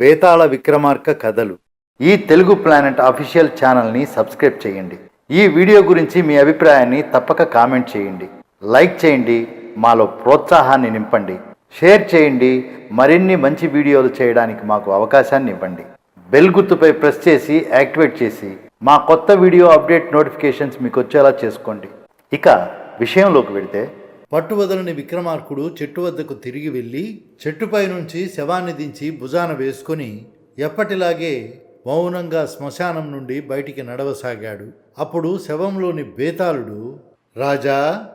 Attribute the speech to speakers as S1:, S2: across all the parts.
S1: బేతాళ విక్రమార్క కథలు. ఈ Telugu planet official ఛానల్ని సబ్స్క్రైబ్ చేయండి. ఈ వీడియో గురించి మీ అభిప్రాయాన్ని తప్పక కామెంట్ చేయండి. లైక్ చేయండి మాలో ప్రోత్సాహాన్ని నింపండి. షేర్ చేయండి మరిన్ని మంచి వీడియోలు చేయడానికి మాకు అవకాశాన్ని ఇవ్వండి. బెల్ గుర్తుపై ప్రెస్ చేసి యాక్టివేట్ చేసి మా కొత్త వీడియో అప్డేట్ నోటిఫికేషన్స్ మీకు వచ్చేలా చేసుకోండి. ఇక విషయంలోకి వెళితే పట్టువదలని విక్రమార్కుడు చెట్టు వద్దకు తిరిగి వెళ్ళి చెట్టుపై నుంచి శవాన్ని దించి భుజాన వేసుకొని ఎప్పటిలాగే మౌనంగా శ్మశానం నుండి బయటికి నడవసాగాడు. అప్పుడు శవంలోని బేతాళుడు రాజా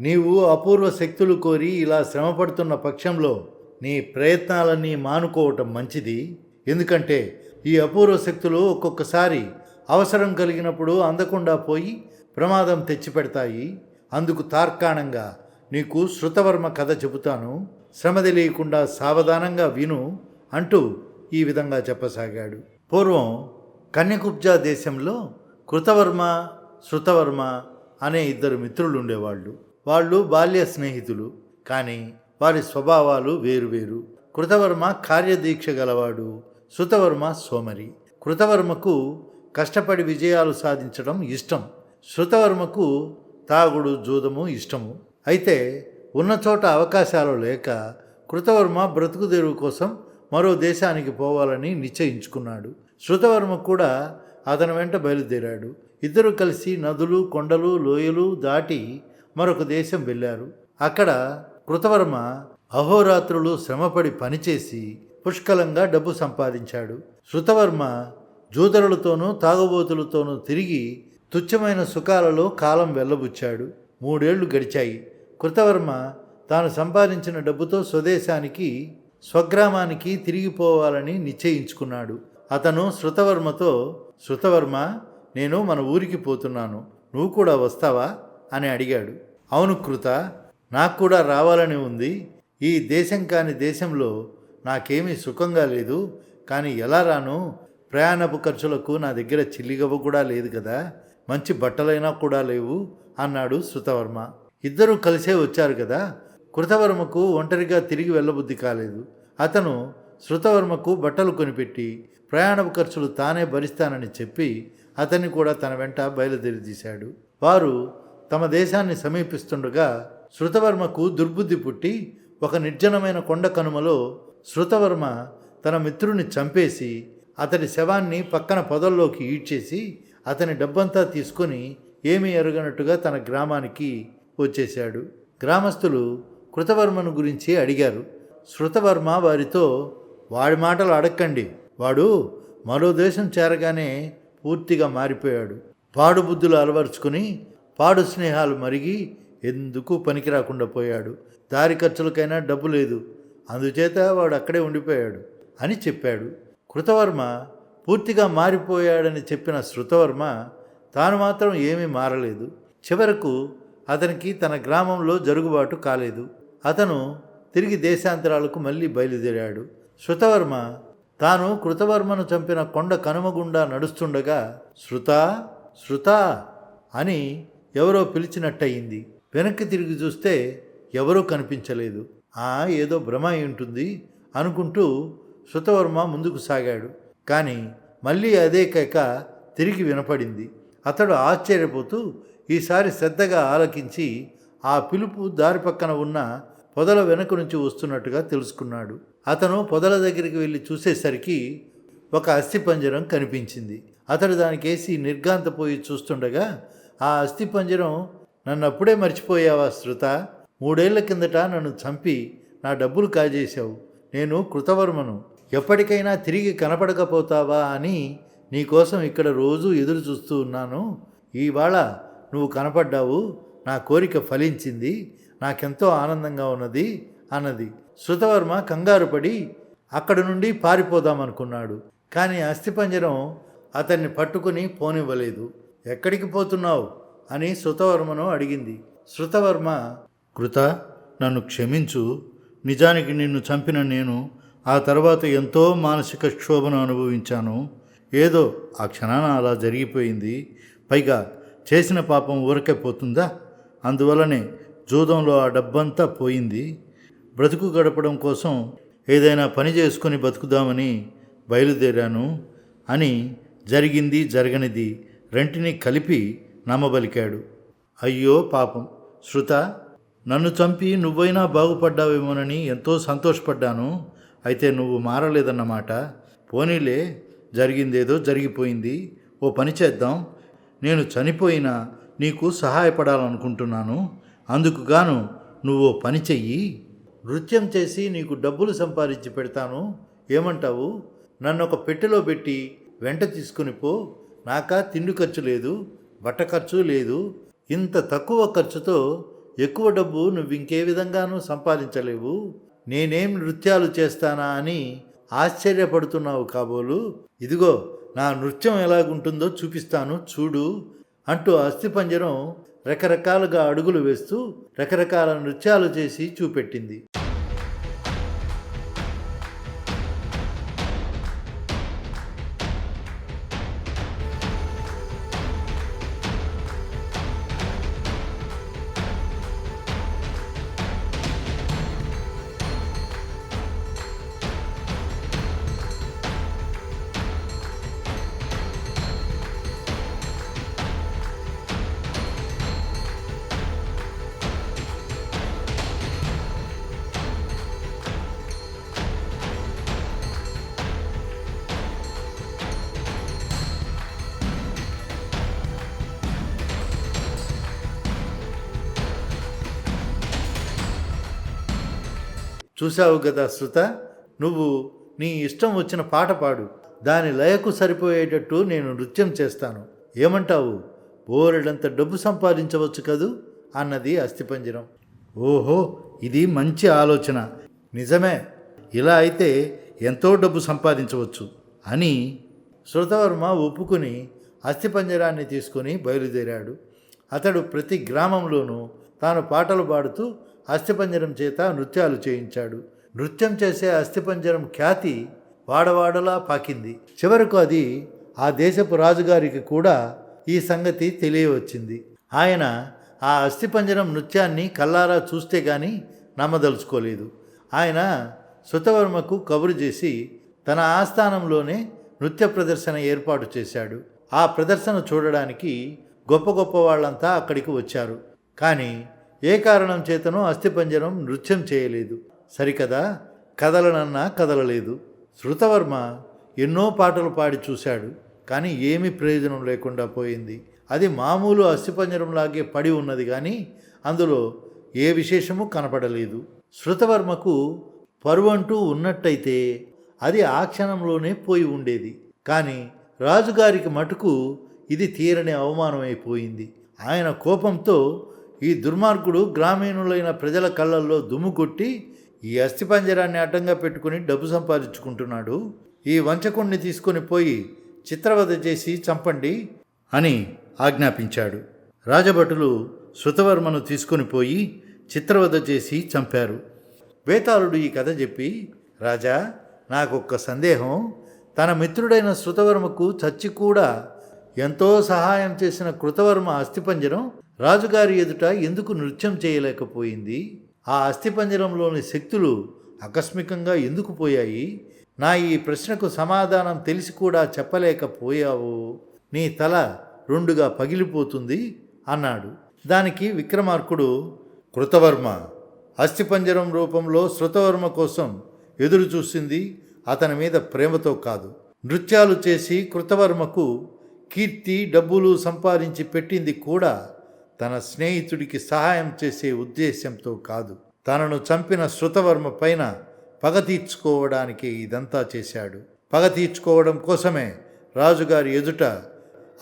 S1: నీవు అపూర్వ శక్తులు కోరి ఇలా శ్రమపడుతున్న పక్షంలో నీ ప్రయత్నాలన్నీ మానుకోవటం మంచిది. ఎందుకంటే ఈ అపూర్వ శక్తులు ఒక్కొక్కసారి అవసరం కలిగినప్పుడు అందకుండా పోయి ప్రమాదం తెచ్చిపెడతాయి. అందుకు తార్కాణంగా నీకు శృతవర్మ కథ చెబుతాను. శ్రమ తెలియకుండా సావధానంగా విను అంటూ ఈ విధంగా చెప్పసాగాడు. పూర్వం కన్యకుబ్జా దేశంలో కృతవర్మ శృతవర్మ అనే ఇద్దరు మిత్రులు ఉండేవాళ్ళు. వాళ్ళు బాల్య స్నేహితులు కానీ వారి స్వభావాలు వేరువేరు కృతవర్మ కార్యదీక్ష గలవాడు శృతవర్మ సోమరి. కృతవర్మకు కష్టపడి విజయాలు సాధించడం ఇష్టం. శృతవర్మకు తాగుడు జూదము ఇష్టము. అయితే ఉన్న చోట అవకాశాలు లేక కృతవర్మ బ్రతుకు తెరువు కోసం మరో దేశానికి పోవాలని నిశ్చయించుకున్నాడు. శృతవర్మ కూడా అతని వెంట బయలుదేరాడు. ఇద్దరు కలిసి నదులు కొండలు లోయలు దాటి మరొక దేశం వెళ్ళారు. అక్కడ కృతవర్మ అహోరాత్రులు శ్రమపడి పనిచేసి పుష్కలంగా డబ్బు సంపాదించాడు. శృతవర్మ జూదరులతోనూ తాగుబోతులతోనూ తిరిగి తుచ్చమైన సుఖాలలో కాలం వెళ్ళబుచ్చాడు. మూడేళ్ళు గడిచాయి. కృతవర్మ తాను సంపాదించిన డబ్బుతో స్వదేశానికి స్వగ్రామానికి తిరిగిపోవాలని నిశ్చయించుకున్నాడు. అతను శృతవర్మతో శృతవర్మ నేను మన ఊరికి పోతున్నాను. నువ్వు కూడా వస్తావా? అని అడిగాడు. అవును కృత నాకు కూడా రావాలని ఉంది. ఈ దేశం కాని దేశంలో నాకేమీ సుఖంగా లేదు. కానీ ఎలా రాను? ప్రయాణపు ఖర్చులకు నా దగ్గర చిల్లిగవ్వ కూడా లేదు కదా. మంచి బట్టలైనా కూడా లేవు అన్నాడు శృతవర్మ. ఇద్దరూ కలిసే వచ్చారు కదా. కృతవర్మకు ఒంటరిగా తిరిగి వెళ్ళబుద్ధి కాలేదు. అతను శృతవర్మకు బట్టలు కొనిపెట్టి ప్రయాణపు ఖర్చులు తానే భరిస్తానని చెప్పి అతన్ని కూడా తన వెంట బయలుదేరి తీశాడు వారు తమ దేశాన్ని సమీపిస్తుండగా శృతవర్మకు దుర్బుద్ధి పుట్టి ఒక నిర్జనమైన కొండ కనుమలో శృతవర్మ తన మిత్రుని చంపేసి అతడి శవాన్ని పక్కన పొదల్లోకి ఈడ్చేసి అతని డబ్బంతా తీసుకొని ఏమీ ఎరగనట్టుగా తన గ్రామానికి వచ్చేశాడు. గ్రామస్తులు కృతవర్మను గురించి అడిగారు. శృతవర్మ వారితో వాడి మాటలు అడక్కండి. వాడు మరో దేశం చేరగానే పూర్తిగా మారిపోయాడు. పాడు బుద్ధులు అలవరుచుకుని పాడు స్నేహాలు మరిగి ఎందుకు పనికి రాకుండా పోయాడు? దారి ఖర్చులకైనా డబ్బు లేదు. అందుచేత వాడు అక్కడే ఉండిపోయాడు అని చెప్పాడు. కృతవర్మ పూర్తిగా మారిపోయాడని చెప్పిన శృతవర్మ తాను మాత్రం ఏమీ మారలేదు. చివరకు అతనికి తన గ్రామంలో జరుగుబాటు కాలేదు. అతను తిరిగి దేశాంతరాలకు మళ్ళీ బయలుదేరాడు. శృతవర్మ తాను కృతవర్మను చంపిన కొండ కనుమగుండా నడుస్తుండగా శృత శృత అని ఎవరో పిలిచినట్టయింది. వెనక్కి తిరిగి చూస్తే ఎవరూ కనిపించలేదు. ఆ ఏదో భ్రమ ఉంటుంది అనుకుంటూ శృతవర్మ ముందుకు సాగాడు. కానీ మళ్ళీ అదే కేక తిరిగి వినపడింది. అతడు ఆశ్చర్యపోతూ ఈసారి శ్రద్ధగా ఆలకించి ఆ పిలుపు దారి పక్కన ఉన్న పొదల వెనక నుంచి వస్తున్నట్టుగా తెలుసుకున్నాడు. అతను పొదల దగ్గరికి వెళ్ళి చూసేసరికి ఒక అస్థిపంజరం కనిపించింది. అతడు దానికేసి నిర్గాంతపోయి చూస్తుండగా ఆ అస్థిపంజరం నన్ను అప్పుడే మర్చిపోయావా శృత? మూడేళ్ళ కిందట నన్ను చంపి నా డబ్బులు కాజేశావు. నేను కృతవర్మను. ఎప్పటికైనా తిరిగి కనపడకపోతావా అని నీకోసం ఇక్కడ రోజు ఎదురు చూస్తూ ఉన్నాను. ఇవాళ నువ్వు కనపడ్డావు నా కోరిక ఫలించింది నాకెంతో ఆనందంగా ఉన్నది అన్నది. శృతవర్మ కంగారు పడి అక్కడి నుండి పారిపోదామనుకున్నాడు కానీ అస్థిపంజరం అతన్ని పట్టుకుని పోనివ్వలేదు. ఎక్కడికి పోతున్నావు? అని శృతవర్మను అడిగింది. శృతవర్మ కృత నన్ను క్షమించు. నిజానికి నిన్ను చంపిన నేను ఆ తర్వాత ఎంతో మానసిక క్షోభను అనుభవించాను. ఏదో ఆ క్షణాన అలా జరిగిపోయింది. పైగా చేసిన పాపం ఊరకే పోతుందా? అందువలనే జూదంలో ఆ డబ్బంతా పోయింది. బ్రతుకు గడపడం కోసం
S2: ఏదైనా పని చేసుకొని బతుకుదామని బయలుదేరాను అని జరిగింది జరగనిది రెంటిని కలిపి నమ్మబలికాడు అయ్యో పాపం! శృత నన్ను చంపి నువ్వైనా బాగుపడ్డావేమోనని ఎంతో సంతోషపడ్డాను. అయితే నువ్వు మారలేదన్నమాట. పోనీలే జరిగిందేదో జరిగిపోయింది. ఓ పని చేద్దాం. నేను చనిపోయినా నీకు సహాయపడాలనుకుంటున్నాను. అందుకు గాను నువ్వు పని చెయ్యి. నృత్యం చేసి నీకు డబ్బులు సంపాదించి పెడతాను. ఏమంటావు? నన్ను ఒక పెట్టెలో పెట్టి వెంట తీసుకుని పో. నాకా తిండి ఖర్చు లేదు బట్ట ఖర్చు లేదు. ఇంత తక్కువ ఖర్చుతో ఎక్కువ డబ్బు నువ్వు ఇంకే విధంగానూ సంపాదించలేవు. నేనేం నృత్యాలు చేస్తానా అని ఆశ్చర్యపడుతున్నావు కాబోలు. ఇదిగో నా నృత్యం ఎలాగుంటుందో చూపిస్తాను చూడు అంటూ అస్థిపంజరం రకరకాలుగా అడుగులు వేస్తూ రకరకాల నృత్యాలు చేసి చూపెట్టింది. చూశావు కదా శృత నువ్వు నీ ఇష్టం వచ్చిన పాట పాడు. దాని లయకు సరిపోయేటట్టు నేను నృత్యం చేస్తాను. ఏమంటావు? బోరెడంత డబ్బు సంపాదించవచ్చు కదూ? అన్నది అస్థిపంజరం. ఓహో ఇది మంచి ఆలోచన. నిజమే. ఇలా అయితే ఎంతో డబ్బు సంపాదించవచ్చు అని శృతవర్మ ఒప్పుకుని అస్థిపంజరాన్ని తీసుకుని బయలుదేరాడు. అతడు ప్రతి గ్రామంలోనూ తాను పాటలు పాడుతూ అస్థిపంజరం చేత నృత్యాలు చేయించాడు. నృత్యం చేసే అస్థిపంజరం ఖ్యాతి వాడవాడలా పాకింది. చివరకు అది ఆ దేశపు రాజుగారికి కూడా ఈ సంగతి తెలియవచ్చింది. ఆయన ఆ అస్థిపంజరం నృత్యాన్ని కల్లారా చూస్తే కానీ నమ్మదలుచుకోలేదు. ఆయన శృతవర్మకు కబురు చేసి తన ఆస్థానంలోనే నృత్య ప్రదర్శన ఏర్పాటు చేశాడు. ఆ ప్రదర్శన చూడడానికి గొప్ప గొప్ప వాళ్ళంతా అక్కడికి వచ్చారు. కానీ ఏ కారణం చేతనో అస్థిపంజరం నృత్యం చేయలేదు. సరికదా? కదలనన్నా కదలలేదు. శృతవర్మ ఎన్నో పాటలు పాడి చూశాడు కానీ ఏమీ ప్రయోజనం లేకుండా పోయింది. అది మామూలు అస్థిపంజరంలాగే పడి ఉన్నది కానీ అందులో ఏ విశేషము కనపడలేదు. శృతవర్మకు పరువంటూ ఉన్నట్టయితే అది ఆ క్షణంలోనే పోయి ఉండేది. కానీ రాజుగారికి మటుకు ఇది తీరని అవమానమైపోయింది. ఆయన కోపంతో ఈ దుర్మార్గుడు గ్రామీణులైన ప్రజల కళ్ళల్లో దుమ్ము కొట్టి ఈ అస్థిపంజరాన్ని అడ్డంగా పెట్టుకుని డబ్బు సంపాదించుకుంటున్నాడు. ఈ వంచకుణ్ణి తీసుకొని పోయి చిత్రవధ చేసి చంపండి అని ఆజ్ఞాపించాడు. రాజభటులు శృతవర్మను తీసుకొని పోయి చిత్రవధ చేసి చంపారు. వేతాళుడు ఈ కథ చెప్పి రాజా నాకొక్క సందేహం. తన మిత్రుడైన శృతవర్మకు చచ్చి కూడా ఎంతో సహాయం చేసిన కృతవర్మ అస్థిపంజరం రాజుగారి ఎదుట ఎందుకు నృత్యం చేయలేకపోయింది? ఆ అస్థిపంజరంలోని శక్తులు ఆకస్మికంగా ఎందుకు పోయాయి? నా ఈ ప్రశ్నకు సమాధానం తెలిసి కూడా చెప్పలేకపోయావు. నీ తల రెండుగా పగిలిపోతుంది అన్నాడు. దానికి విక్రమార్కుడు కృతవర్మ అస్థిపంజరం రూపంలో శృతవర్మ కోసం ఎదురు చూసింది అతని మీద ప్రేమతో కాదు. నృత్యాలు చేసి కృతవర్మకు కీర్తి డబ్బులు సంపాదించి పెట్టింది కూడా తన స్నేహితుడికి సహాయం చేసే ఉద్దేశంతో కాదు. తనను చంపిన శృతవర్మ పైన పగ తీర్చుకోవడానికి ఇదంతా చేశాడు. పగ తీర్చుకోవడం కోసమే రాజుగారి ఎదుట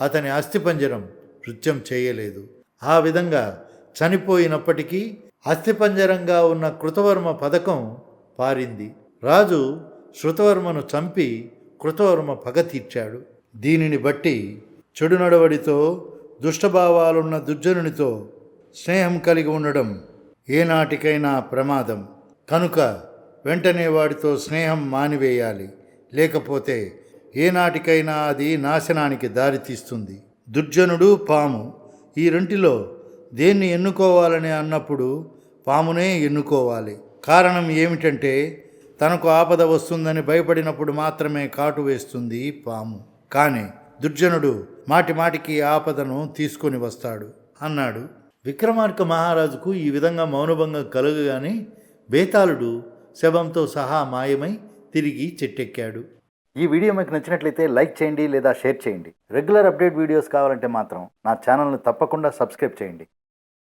S2: అతని అస్థిపంజరం నృత్యం చేయలేదు. ఆ విధంగా చనిపోయినప్పటికీ అస్థిపంజరంగా ఉన్న కృతవర్మ పథకం పారింది. రాజు శృతవర్మను చంపి కృతవర్మ పగ తీర్చాడు. దీనిని బట్టి చెడు నడవడితో దుష్టభావాలున్న దుర్జనునితో స్నేహం కలిగి ఉండడం ఏనాటికైనా ప్రమాదం. కనుక వెంటనే వాడితో స్నేహం మానివేయాలి. లేకపోతే ఏనాటికైనా అది నాశనానికి దారితీస్తుంది. దుర్జనుడు పాము. ఈ రెంటిలో దేన్ని ఎన్నుకోవాలని అన్నప్పుడు పామునే ఎన్నుకోవాలి. కారణం ఏమిటంటే తనకు ఆపద వస్తుందని భయపడినప్పుడు మాత్రమే కాటు వేస్తుంది పాము. కానీ దుర్జనుడు మాటి మాటికి ఆపదను తీసుకొని వస్తాడు అన్నాడు. విక్రమార్క మహారాజుకు ఈ విధంగా మౌనభంగం కలుగగానే బేతాళుడు శవంతో సహా మాయమై తిరిగి చెట్టెక్కాడు.
S1: ఈ వీడియో మీకు నచ్చినట్లయితే లైక్ చేయండి లేదా షేర్ చేయండి. రెగ్యులర్ అప్డేట్ వీడియోస్ కావాలంటే మాత్రం నా ఛానల్ని తప్పకుండా సబ్స్క్రైబ్ చేయండి.